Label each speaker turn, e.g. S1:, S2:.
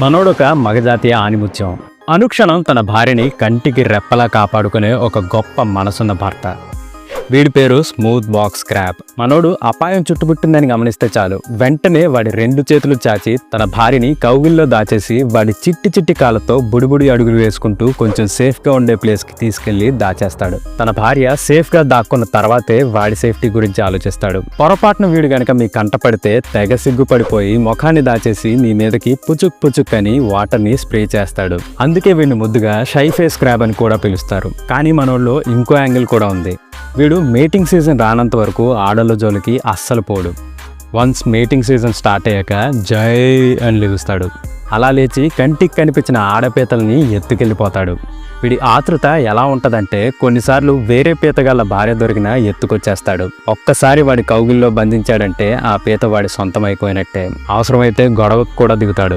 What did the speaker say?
S1: మనోడొక మగజాతీయ ఆనిముత్యం. అనుక్షణం తన భార్యని కంటికి రెప్పలా కాపాడుకునే ఒక గొప్ప మనసున్న భర్త. వీడి పేరు స్మూత్ బాక్స్ క్రాప్ మనోడు అపాయం చుట్టుముట్టిందని గమనిస్తే చాలు. వెంటనే వాడి రెండు చేతులు చాచి తన భార్యని కౌగిల్లో దాచేసి వాడి చిట్టి చిట్టి కాళ్ళతో బుడిబుడి అడుగులు వేసుకుంటూ కొంచెం సేఫ్గా ఉండే ప్లేస్కి తీసుకెళ్ళి దాచేస్తాడు. తన భార్య సేఫ్గా దాక్కున్న తర్వాతే వాడి సేఫ్టీ గురించి ఆలోచిస్తాడు. పొరపాటున వీడు గనక మీ కంటపడితే తెగ సిగ్గుపడిపోయి ముఖాన్ని దాచేసి మీ మీదకి పుచుక్ పుచుక్ అని వాటర్ని స్ప్రే చేస్తాడు. అందుకే వీడిని ముద్దుగా షై ఫేస్ క్రాబ్ అని కూడా పిలుస్తారు. కానీ మనోళ్ళు ఇంకో యాంగిల్ కూడా ఉంది. వీడు మేటింగ్ సీజన్ రానంత వరకు ఆడల జోలికి అస్సలు పోడు. వన్స్ మేటింగ్ సీజన్ స్టార్ట్ అయ్యాక జై అని లేస్తాడు అలా లేచి కంటికి కనిపించిన ఆడపీతల్ని ఎత్తుకెళ్ళిపోతాడు. వీడి ఆతృత ఎలా ఉంటుందంటే కొన్నిసార్లు వేరే పీతగాళ్ళ భార్య దొరికినా ఎత్తుకొచ్చేస్తాడు. ఒక్కసారి వాడి కౌగిల్లో బంధించాడంటే ఆ పీత వాడి సొంతమైపోయినట్టే. అవసరమైతే గొడవకు కూడా దిగుతాడు.